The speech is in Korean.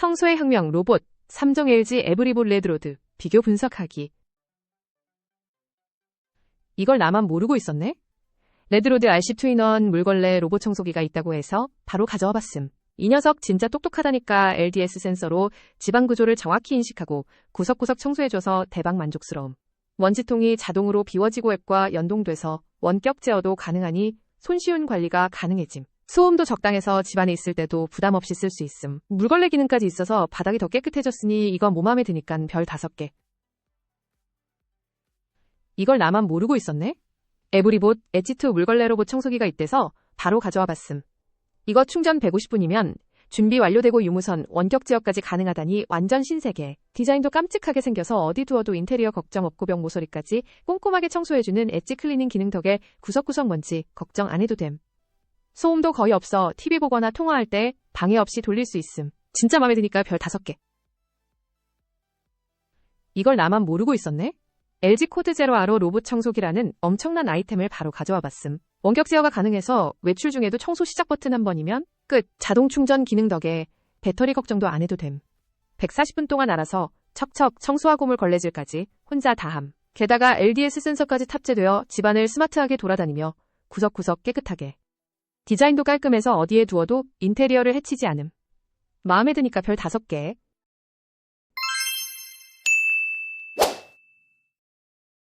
청소의 혁명 로봇, 삼성 LG 에브리봇 레드로드, 비교 분석하기. 이걸 나만 모르고 있었네? 레드로드 R10 투인원 물걸레 로봇 청소기가 있다고 해서 바로 가져와 봤음. 이 녀석 진짜 똑똑하다니까 LDS 센서로 지방 구조를 정확히 인식하고 구석구석 청소해줘서 대박 만족스러움. 먼지통이 자동으로 비워지고 앱과 연동돼서 원격 제어도 가능하니 손쉬운 관리가 가능해짐. 소음도 적당해서 집안에 있을 때도 부담 없이 쓸 수 있음. 물걸레 기능까지 있어서 바닥이 더 깨끗해졌으니 이건 몸 맘에 드니깐 별 5개. 이걸 나만 모르고 있었네? 에브리봇 엣지2 물걸레 로봇 청소기가 있대서 바로 가져와 봤음. 이거 충전 150분이면 준비 완료되고 유무선, 원격 제어까지 가능하다니 완전 신세계. 디자인도 깜찍하게 생겨서 어디 두어도 인테리어 걱정 없고 벽 모서리까지 꼼꼼하게 청소해주는 엣지 클리닝 기능 덕에 구석구석 먼지 걱정 안 해도 됨. 소음도 거의 없어 TV 보거나 통화할 때 방해 없이 돌릴 수 있음. 진짜 마음에 드니까 별 5개. 이걸 나만 모르고 있었네? LG 코드 제로 아로 로봇 청소기라는 엄청난 아이템을 바로 가져와 봤음. 원격 제어가 가능해서 외출 중에도 청소 시작 버튼 한 번이면 끝. 자동 충전 기능 덕에 배터리 걱정도 안 해도 됨. 140분 동안 알아서 척척 청소와 고물 걸레질까지 혼자 다함. 게다가 LDS 센서까지 탑재되어 집안을 스마트하게 돌아다니며 구석구석 깨끗하게. 디자인도 깔끔해서 어디에 두어도 인테리어를 해치지 않음. 마음에 드니까 별 5개.